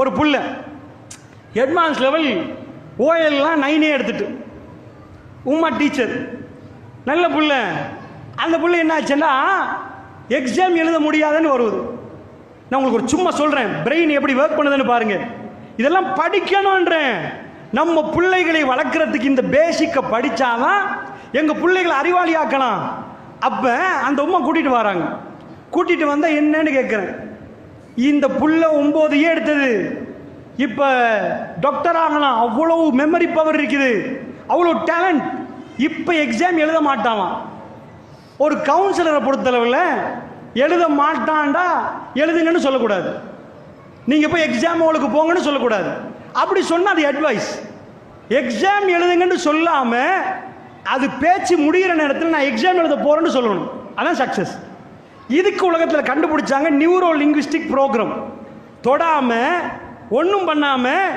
ஒரு புள்ள. Advance level ஓஎல்லாம் நைனே எடுத்துட்டு. உமா டீச்சர் நல்ல புள்ள. அந்த புள்ள என்ன ஆச்சுன்னா எக்ஸாம் எழுத முடியாதுன்னு வருவது நான் உங்களுக்கு ஒரு சும்மா சொல்கிறேன் பிரெயின் எப்படி ஒர்க் பண்ணுதுன்னு பாருங்க. இதெல்லாம் படிக்கணுன்றேன் நம்ம பிள்ளைகளை வளர்க்குறதுக்கு இந்த பேசிக்கை படித்தாதான் எங்கள் பிள்ளைகளை அறிவாளி ஆக்கலாம் அப்போ அந்த உமா கூட்டிகிட்டு வராங்க. கூட்டிகிட்டு வந்தால் என்னன்னு கேட்குறேன் இந்த புள்ள ஒம்பது ஏ எடுத்தது. இப்போ டாக்டர் ஆகலாம். அவ்வளவு மெமரி பவர் இருக்குது. அவ்வளோ டேலண்ட் இப்போ எக்ஸாம் எழுத மாட்டாவான் ஒரு கவுன்சிலரை பொறுத்தளவில் எழுத மாட்டான்டா எழுதுங்கன்னு சொல்லக்கூடாது. நீங்கள் போய் எக்ஸாம் அவளுக்கு போங்கன்னு சொல்லக்கூடாது. அப்படி சொன்னால் அது அட்வைஸ் எக்ஸாம் எழுதுங்கன்னு சொல்லாமல் அது பேச்சு முடிகிற நேரத்தில் நான் எக்ஸாம் எழுத போகிறேன்னு சொல்லணும். அதான் சக்ஸஸ் இதுக்கு உலகத்தில் கண்டுபிடிச்சாங்க நியூரோ லிங்குவிஸ்டிக் ப்ரோக்ராம் தொடாமல் ஒன்றும் பண்ணாமல்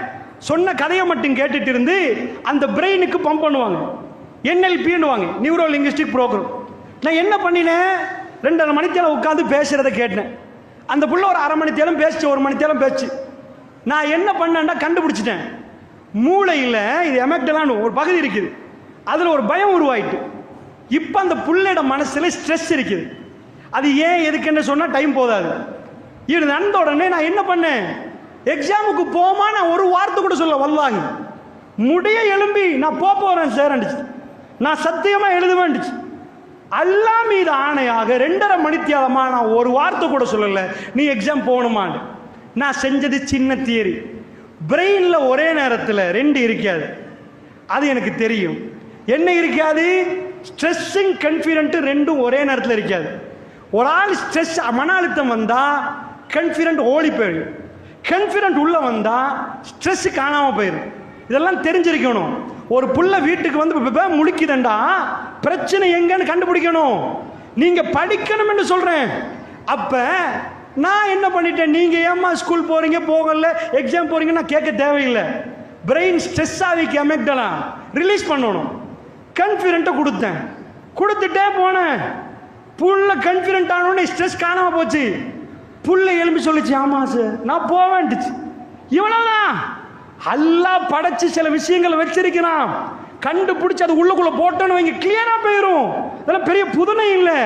சொன்ன கதையை மட்டும் கேட்டுட்டு இருந்து அந்த பிரெயினுக்கு பம்ப் பண்ணுவாங்க. என்எல்பின்னுவாங்க நியூரோ லிங்குஸ்டிக் ப்ரோக்ராம் நான் என்ன பண்ணினேன்? ரெண்டரை மணித்தேரம் உட்காந்து பேசுகிறத கேட்டேன். அந்த புள்ள ஒரு அரை மணித்தேரம் பேசிச்சு ஒரு மணித்தேரம் பேச்சு நான் என்ன பண்ணேன்டா கண்டுபிடிச்சிட்டேன். மூளையில் இது எமக்டலான்னு ஒரு பகுதி இருக்குது. அதில் ஒரு பயம் உருவாயிட்டு இப்போ அந்த புள்ளையோட மனசில் ஸ்ட்ரெஸ் இருக்குது. அது ஏன் எதுக்குன்னு சொன்னால் டைம் போதாது. இது நடந்த உடனே நான் என்ன பண்ணேன்? எக்ஸாமுக்கு போமா நான் ஒரு வார்த்தை கூட சொல்ல வல்லாகி முடிய எழும்பி நான் போக போகிறேன் சேரண்டுச்சு நான் சத்தியமாக எழுதுவேன்டுச்சு அல்லா மீது ஆணையாக ரெண்டரை மணித்தியாலமா நான் ஒரு வார்த்தை கூட சொல்லலை. நீ எக்ஸாம் போகணுமான்னு நான் செஞ்சது சின்ன தியரி பிரெயினில் ஒரே நேரத்தில் ரெண்டு இருக்காது. அது எனக்கு தெரியும். என்ன இருக்காது? ஸ்ட்ரெஸ்ஸிங் கன்ஃபிடென்ட் ரெண்டும் ஒரே நேரத்தில் இருக்காது. ஒரு ஆள் ஸ்ட்ரெஸ் மன அழுத்தம் வந்தால் கன்ஃபிடென்ட் ஓடி போயிடும். கன்ஃபிடென்ட் உள்ளே வந்தால் ஸ்ட்ரெஸ்ஸு காணாமல் போயிடும் இதெல்லாம் தெரிஞ்சிருக்கணும். ஒரு புள்ள வீட்டுக்கு வந்து முழிக்குதுண்டா பிரச்சனை எங்கன்னு கண்டுபிடிக்கணும். நீங்கள் படிக்கணும் என்று சொல்கிறேன் அப்போ நான் என்ன பண்ணிட்டேன்? நீங்கள் ஏமா ஸ்கூல் போகிறீங்க போகல. எக்ஸாம் போகிறீங்க நான் கேட்க தேவையில்லை. பிரெயின் ஸ்ட்ரெஸ் ஆகிக்கு அமைக்கலாம் ரிலீஸ் பண்ணணும். கன்ஃபிடென்ட்டை கொடுத்தேன். கொடுத்துட்டே போனேன். புள்ள கன்ஃபிடென்ட் ஆனோடனே ஸ்ட்ரெஸ் காணாமல் போச்சு. புள்ள எலும்பி சொல்லிச்சு ஆமா சார் நான் போவேன்ட்டுச்சு. இவ்வளவுதான். அல்லாஹ் படைச்சு சில விஷயங்களை வச்சிருக்கிறான். கண்டுபிடிச்சு அது உள்ளுக்குள்ள போட்டோன்னு வைங்க கிளியரா போயிடும் இதெல்லாம் பெரிய புதுமை இல்லை.